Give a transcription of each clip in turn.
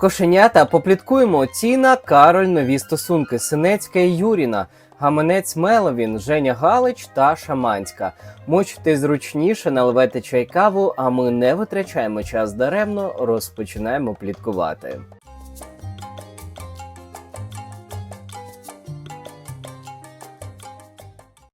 Кошенята, попліткуємо. Тіна, Кароль, нові стосунки, Синецька і Юріна, Гаманець Меловін, Женя Галич та Шаманська. Мочте зручніше, наливайте чай каву, а ми не витрачаємо час даремно, розпочинаємо пліткувати.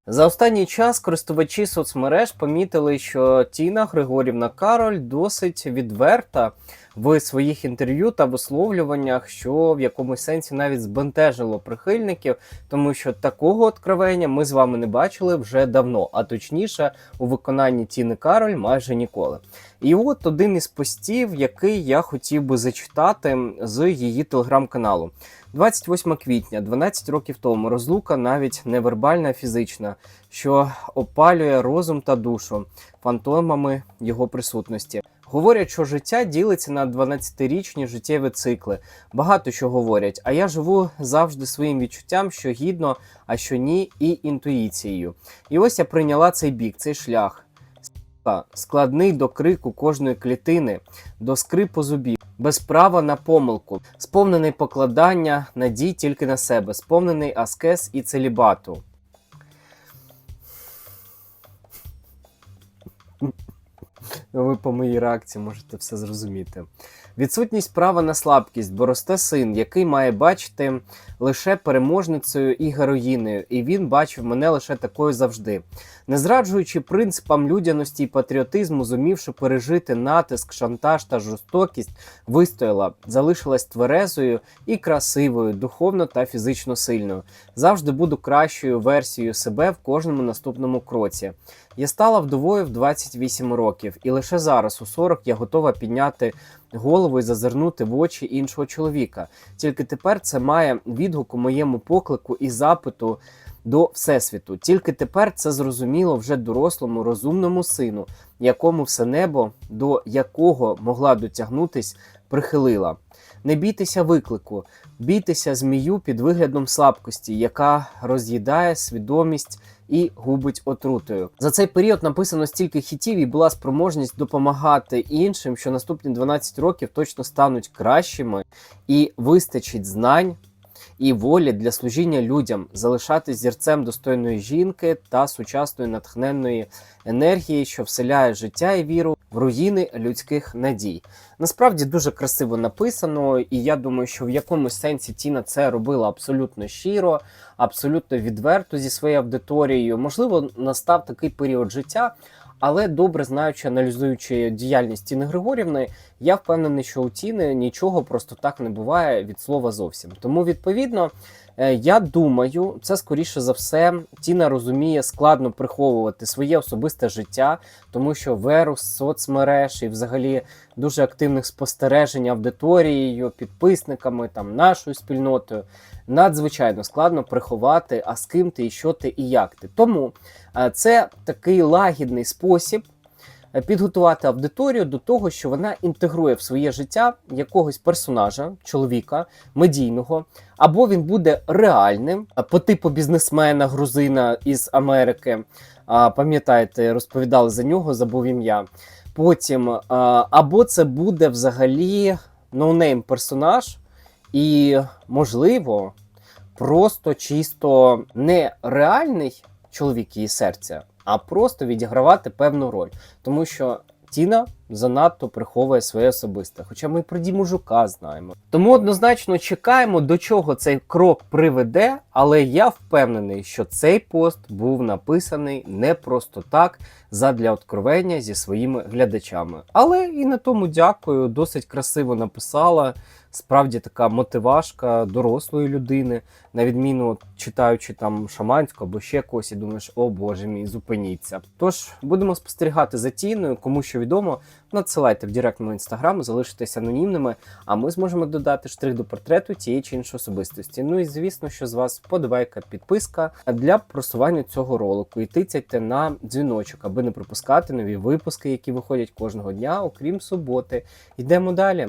За останній час користувачі соцмереж помітили, що Тіна Григорівна Кароль досить відверта в своїх інтерв'ю та висловлюваннях, що в якомусь сенсі навіть збентежило прихильників, тому що такого откровення ми з вами не бачили вже давно, а точніше у виконанні Тіни Кароль майже ніколи. І от один із постів, який я хотів би зачитати з її телеграм-каналу. 28 квітня, 12 років тому, розлука навіть не вербальна, а фізична, що опалює розум та душу фантомами його присутності. Говорять, що життя ділиться на 12-річні життєві цикли. Багато що говорять, а я живу завжди своїм відчуттям, що гідно, а що ні, і інтуїцією. І ось я прийняла цей бік, цей шлях. Складний до крику кожної клітини, до скрипу зубів, без права на помилку, сповнений покладання надій тільки на себе, сповнений аскез і целібату. Ви по моїй реакції можете все зрозуміти. Відсутність права на слабкість, бо росте син, який має бачити лише переможницею і героїнею, і він бачив мене лише такою завжди. Не зраджуючи принципам людяності і патріотизму, зумівши пережити натиск, шантаж та жорстокість, вистояла, залишилась тверезою і красивою, духовно та фізично сильною. Завжди буду кращою версією себе в кожному наступному кроці. Я стала вдовою в 28 років, і лише зараз, у 40, я готова підняти голову і зазирнути в очі іншого чоловіка. Тільки тепер це має відгук у моєму поклику і запиту до Всесвіту. Тільки тепер це зрозуміло вже дорослому, розумному сину, якому все небо, до якого могла дотягнутись, прихилила. Не бійтеся виклику, бійтеся змію під виглядом слабкості, яка роз'їдає свідомість і губить отрутою. За цей період написано стільки хітів і була спроможність допомагати іншим, що наступні 12 років точно стануть кращими, і вистачить знань. І волі для служіння людям залишатись зірцем достойної жінки та сучасної натхненної енергії, що вселяє життя і віру в руїни людських надій. Насправді дуже красиво написано, і я думаю, що в якомусь сенсі Тіна це робила абсолютно щиро, абсолютно відверто зі своєю аудиторією. Можливо, настав такий період життя. Але добре знаючи, аналізуючи діяльність Тіни Григорівни, я впевнений, що у Тіни нічого просто так не буває від слова зовсім. Тому, відповідно, я думаю, це скоріше за все Тіна розуміє складно приховувати своє особисте життя, тому що вирус соцмереж і взагалі дуже активних спостережень аудиторією, підписниками, там нашою спільнотою. Надзвичайно складно приховати, а з ким ти, і що ти, і як ти. Тому е, це такий лагідний спосіб е, підготувати аудиторію до того, що вона інтегрує в своє життя якогось персонажа, чоловіка, медійного, або він буде реальним по типу бізнесмена, грузина із Америки. Пам'ятаєте, розповідали за нього, забув ім'я. Потім, або це буде взагалі ноунейм персонаж, і, можливо, просто чисто не реальний чоловік її серця, а просто відігравати певну роль. Тому що Тіна занадто приховує своє особисте. Хоча ми про Діму Жука знаємо. Тому однозначно чекаємо, до чого цей крок приведе, але я впевнений, що цей пост був написаний не просто так, задля откровення зі своїми глядачами. Але і на тому дякую, досить красиво написала. Справді така мотивашка дорослої людини, на відміну читаючи там шаманську або ще когось, і думаєш, о боже мій, зупиніться. Тож будемо спостерігати за тіною, кому що відомо, надсилайте в директ мого інстаграму, залишитесь анонімними, а ми зможемо додати штрих до портрету тієї чи іншої особистості. Ну і звісно, що з вас подобайка, підписка для просування цього ролику. І тицяйте на дзвіночок, аби не пропускати нові випуски, які виходять кожного дня, окрім суботи. Йдемо далі.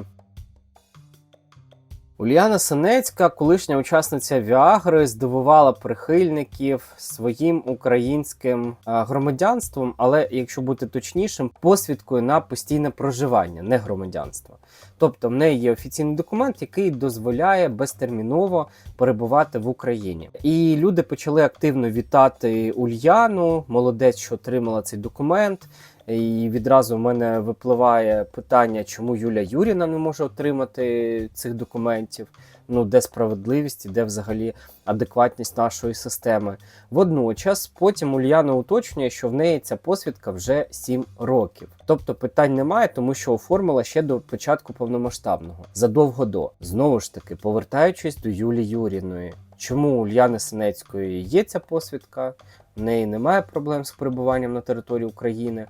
Ульяна Синецька, колишня учасниця Віагри, здивувала прихильників своїм українським громадянством, але якщо бути точнішим, посвідкою на постійне проживання, не громадянство. Тобто в неї є офіційний документ, який дозволяє безтерміново перебувати в Україні. І люди почали активно вітати Ульяну. Молодець, що отримала цей документ. І відразу в мене випливає питання, чому Юля Юріна не може отримати цих документів. Ну, де справедливість і де взагалі адекватність нашої системи. Водночас, потім Ульяна уточнює, що в неї ця посвідка вже 7 років. Тобто питань немає, тому що оформила ще до початку повномасштабного, задовго до. Знову ж таки, повертаючись до Юлі Юріної. Чому Ульяни Синецької є ця посвідка? В неї немає проблем з перебуванням на території України.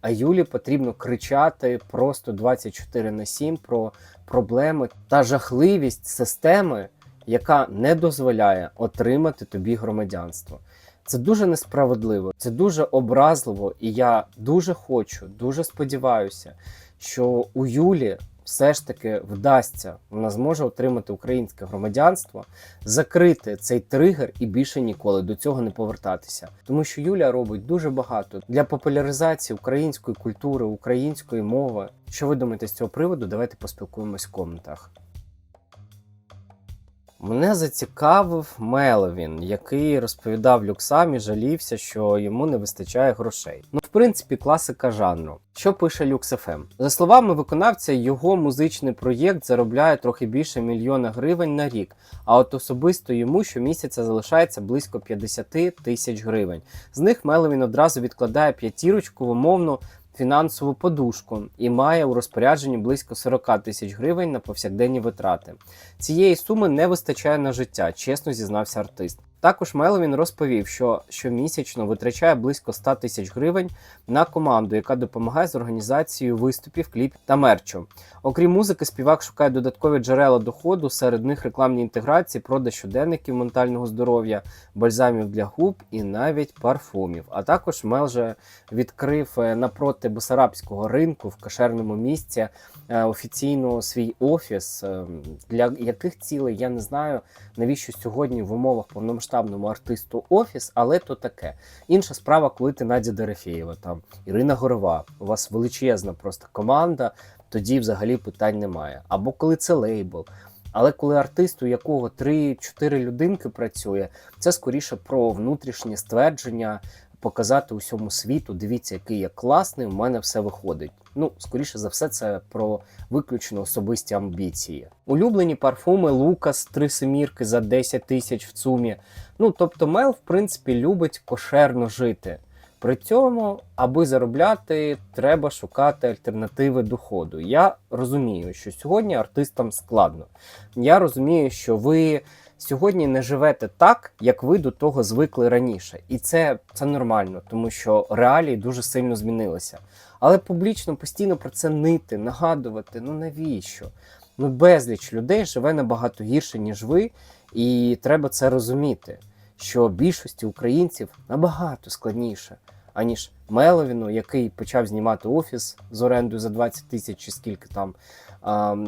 А Юлі потрібно кричати просто 24 на 7 про проблеми та жахливість системи, яка не дозволяє отримати тобі громадянство. Це дуже несправедливо, це дуже образливо, і я дуже хочу, дуже сподіваюся, що у Юлі все ж таки вдасться, вона зможе отримати українське громадянство, закрити цей тригер і більше ніколи до цього не повертатися. Тому що Юля робить дуже багато для популяризації української культури, української мови. Що ви думаєте з цього приводу? Давайте поспілкуємось в коментах. Мене зацікавив Меловін, який розповідав Люксамі, жалівся, що йому не вистачає грошей. Ну, в принципі, класика жанру. Що пише LuxFM? За словами виконавця, його музичний проєкт заробляє трохи більше мільйона гривень на рік. А от особисто йому щомісяця залишається близько 50 тисяч гривень. З них Меловін одразу відкладає п'ятірочку в умовну фінансову подушку і має у розпорядженні близько 40 тисяч гривень на повсякденні витрати. Цієї суми не вистачає на життя, чесно зізнався артист. Також Меловін розповів, що щомісячно витрачає близько 100 тисяч гривень на команду, яка допомагає з організацією виступів, кліп та мерчу. Окрім музики, співак шукає додаткові джерела доходу, серед них рекламні інтеграції, продаж щоденників ментального здоров'я, бальзамів для губ і навіть парфумів. А також Мел же відкрив е, напроти Бесарабського ринку в кашерному місці е, офіційно свій офіс, е, для яких цілей я не знаю, навіщо сьогодні в умовах повномасштабному артисту офіс, але то таке. Інша справа, коли ти Надя Дерефєєва, там Ірина Горова, у вас величезна просто команда, тоді взагалі питань немає. Або коли це лейбл. Але коли артист, у якого 3-4 людинки працює, це скоріше про внутрішнє ствердження, показати усьому світу, дивіться, який я класний, у мене все виходить. Ну, скоріше за все, це про виключно особисті амбіції. Улюблені парфуми Лукас, три семірки за 10 тисяч в цумі. Ну, тобто, Мел, в принципі, любить кошерно жити. При цьому, аби заробляти, треба шукати альтернативи доходу. Я розумію, що сьогодні артистам складно. Я розумію, що ви сьогодні не живете так, як ви до того звикли раніше. І це, це нормально, тому що реалії дуже сильно змінилися. Але публічно постійно про це нити, нагадувати, ну навіщо? Ну, безліч людей живе набагато гірше, ніж ви, і треба це розуміти, що більшості українців набагато складніше, аніж Меловіну, який почав знімати офіс з орендою за 20 тисяч чи скільки там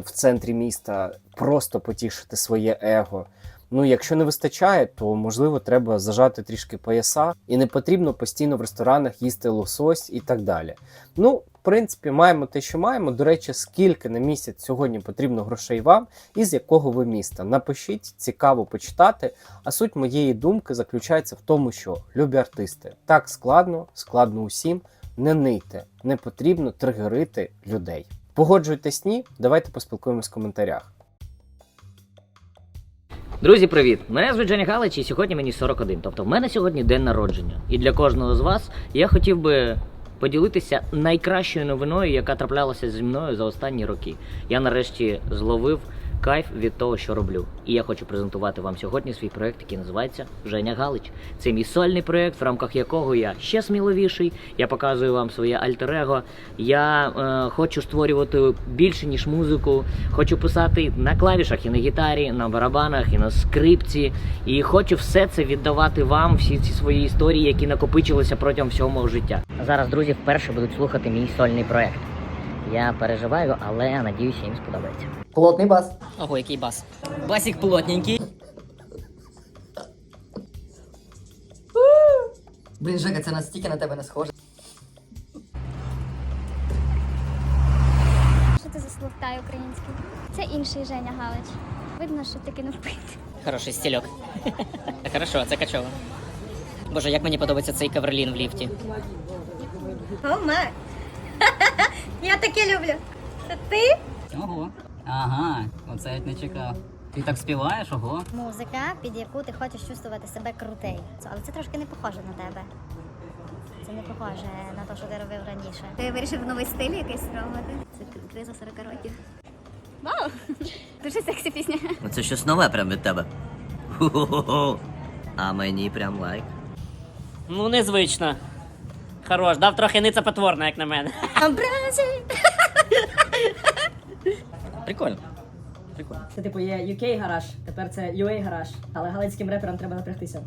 в центрі міста, просто потішити своє его. Ну, якщо не вистачає, то можливо треба зажати трішки пояса, і не потрібно постійно в ресторанах їсти лосось і так далі. Ну, в принципі, маємо те, що маємо. До речі, скільки на місяць сьогодні потрібно грошей вам і з якого ви міста. Напишіть, цікаво почитати. А суть моєї думки заключається в тому, що любі артисти так складно, складно усім. Не нийте, не потрібно тригерити людей. Погоджуйтесь ні, давайте поспілкуємось в коментарях. Друзі, привіт! Мене звуть Женя Галич і сьогодні мені 41. Тобто в мене сьогодні день народження. І для кожного з вас я хотів би поділитися найкращою новиною, яка траплялася зі мною за останні роки. Я нарешті зловив кайф від того, що роблю. І я хочу презентувати вам сьогодні свій проект, який називається Женя Галич. Це мій сольний проект, в рамках якого я ще сміливіший. Я показую вам своє альтер-его. Я е, хочу створювати більше ніж музику. Хочу писати на клавішах і на гітарі, на барабанах, і на скрипці. І хочу все це віддавати вам, всі ці свої історії, які накопичилися протягом всього мого життя. Зараз друзі вперше будуть слухати мій сольний проект. Я переживаю, але надіюся, їм сподобається. Плотний бас. Ого, який бас. Басик плотненький. Блін, Жека, це настільки на тебе не схоже. Що це за словтай український? Це інший Женя Галич. Видно, що ти кинув пити. Хороший стільок. Хорошо, це качово. Боже, як мені подобається цей каверлін в ліфті. О, ма. Я таке люблю. Це ти? Ого. Ага, оце я не чекав. Ти так співаєш, ого. Музика, під яку ти хочеш чувствувати себе крутий. Але це трошки не похоже на тебе. Це не похоже на те, що ти робив раніше. Ти вирішив новий стиль якийсь спробувати? Це криза 40 років. Вау! Дуже сексі пісня. Це щось нове прям від тебе. Ху-ху-ху. А мені прям лайк. Ну, незвично. Хорош, дав трохи ниця потворна, як на мене. Образи! Прикольно. Прикольно. Це типу є UK гараж, тепер це UA гараж, але галицьким реперам треба напрягтися.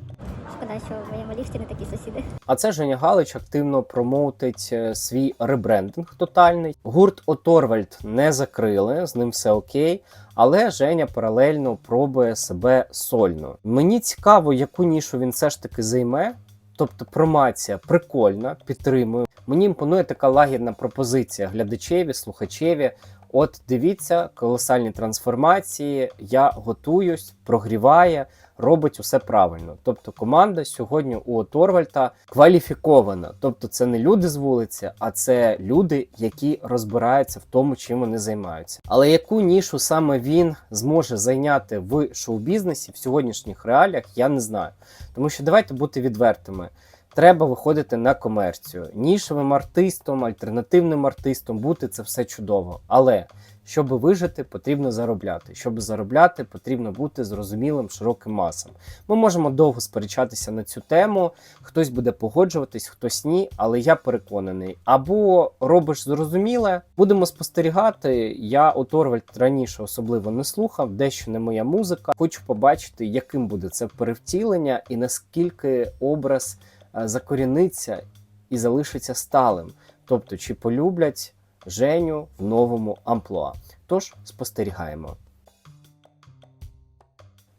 Шкода, що в моєму ліфті не такі сусіди. А це Женя Галич активно промоутить е, свій ребрендинг тотальний. Гурт Оторвальд не закрили, з ним все окей. Але Женя паралельно пробує себе сольно. Мені цікаво, яку нішу він все ж таки займе. Тобто промація прикольна, підтримую. Мені імпонує така лагідна пропозиція глядачеві, слухачеві. От дивіться, колосальні трансформації. Я готуюсь, прогріває, робить усе правильно. Тобто команда сьогодні у Оторвальта кваліфікована. Тобто, це не люди з вулиці, а це люди, які розбираються в тому, чим вони займаються. Але яку нішу саме він зможе зайняти в шоу-бізнесі в сьогоднішніх реаліях, я не знаю. Тому що давайте бути відвертими. Треба виходити на комерцію. Нішевим артистом, альтернативним артистом бути це все чудово. Але щоб вижити, потрібно заробляти. Щоб заробляти, потрібно бути зрозумілим широким масам. Ми можемо довго сперечатися на цю тему. Хтось буде погоджуватись, хтось ні. Але я переконаний, або робиш зрозуміле, будемо спостерігати. Я Оторвальд раніше особливо не слухав, дещо не моя музика. Хочу побачити, яким буде це перевтілення і наскільки образ закоріниться і залишиться сталим. Тобто, чи полюблять Женю в новому амплуа. Тож спостерігаємо.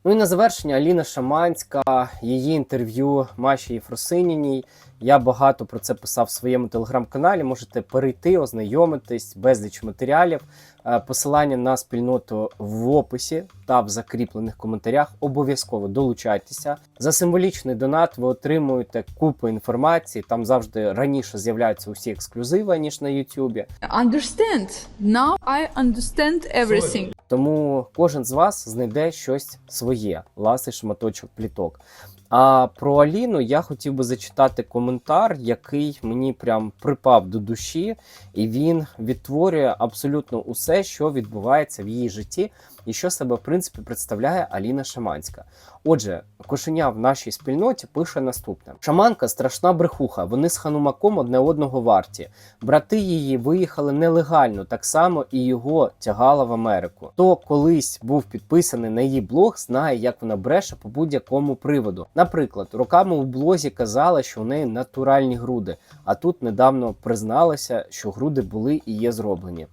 Ну і на завершення Аліна Шаманська, її інтерв'ю Маші Єфросиніній. Я багато про це писав в своєму телеграм-каналі. Можете перейти, ознайомитись, безліч матеріалів. Е, Посилання на спільноту в описі та в закріплених коментарях. Обов'язково долучайтеся. За символічний донат ви отримуєте купу інформації. Там завжди раніше з'являються усі ексклюзиви, ніж на Ютубі. Understand. Now I understand everything. Тому кожен з вас знайде щось своє, ласий шматочок пліток. А про Аліну я хотів би зачитати коментар, який мені прям припав до душі, і він відтворює абсолютно усе, що відбувається в її житті, і що себе в принципі представляє Аліна Шаманська. Отже, кошеня в нашій спільноті пише наступне: Шаманка страшна брехуха. Вони з ханумаком одне одного варті. Брати її виїхали нелегально, так само і його тягала в Америку. Хто колись був підписаний на її блог, знає, як вона бреше по будь-якому приводу. Наприклад, роками у блозі казала, що у неї натуральні груди, а тут недавно призналася, що груди були і є зроблені.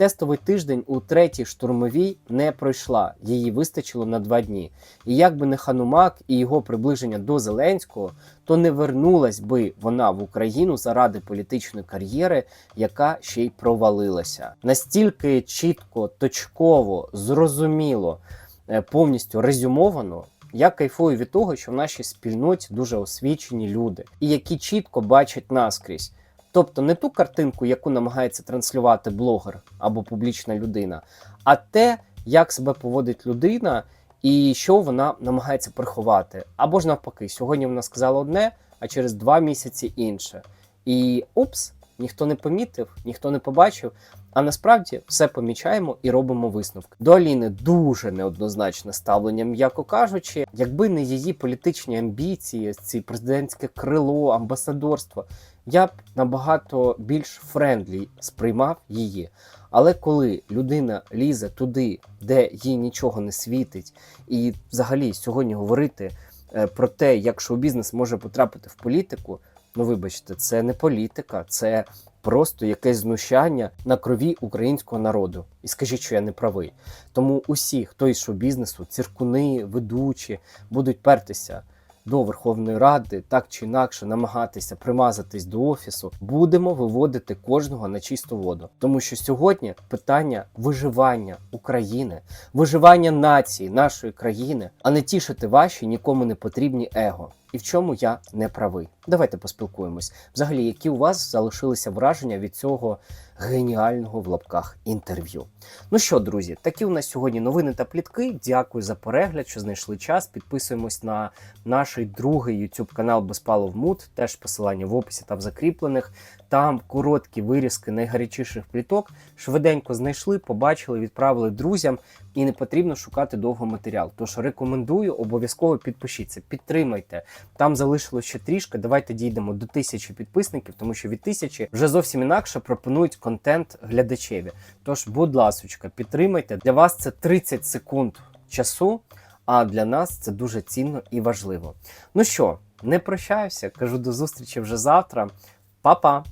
Тестовий тиждень у третій штурмовій не пройшла, її вистачило на два дні. І як би не Ханумак і його приближення до Зеленського, то не вернулась би вона в Україну заради політичної кар'єри, яка ще й провалилася. Настільки чітко, точково, зрозуміло, е, повністю резюмовано. Я кайфую від того, що в нашій спільноті дуже освічені люди, і які чітко бачать наскрізь. Тобто не ту картинку, яку намагається транслювати блогер або публічна людина, а те, як себе поводить людина і що вона намагається приховати. Або ж навпаки, сьогодні вона сказала одне, а через два місяці інше. І упс, ніхто не помітив, ніхто не побачив. А насправді все помічаємо і робимо висновки. До Аліни дуже неоднозначне ставлення, м'яко кажучи, якби не її політичні амбіції, ці президентське крило, амбасадорство, я б набагато більш френдлі сприймав її. Але коли людина лізе туди, де їй нічого не світить, і взагалі сьогодні говорити е, про те, як шоу-бізнес може потрапити в політику, Ну, вибачте, це не політика, це просто якесь знущання на крові українського народу. І скажіть, що я не правий. Тому усі, хто із шоу-бізнесу, циркуни, ведучі, будуть пертися до Верховної Ради, так чи інакше намагатися примазатись до офісу, будемо виводити кожного на чисту воду. Тому що сьогодні питання виживання України, виживання нації, нашої країни, а не тішити ваші нікому не потрібні его. І в чому я не правий. Давайте поспілкуємось. Взагалі, які у вас залишилися враження від цього геніального в лапках інтерв'ю? Ну що, друзі, такі у нас сьогодні новини та плітки. Дякую за перегляд, що знайшли час. Підписуємось на наш другий YouTube канал Безпалов Мут. Теж посилання в описі та в закріплених. Там короткі вирізки найгарячіших пліток. Швиденько знайшли, побачили, відправили друзям, і не потрібно шукати довго матеріал. Тож рекомендую, обов'язково підпишіться, підтримайте. Там залишилось ще трішки. Давайте дійдемо до тисячі підписників, тому що від тисячі вже зовсім інакше пропонують контент глядачеві. Тож, будь ласочка, підтримайте. Для вас це 30 секунд часу, а для нас це дуже цінно і важливо. Ну що, не прощаюся, кажу до зустрічі вже завтра. Па-па!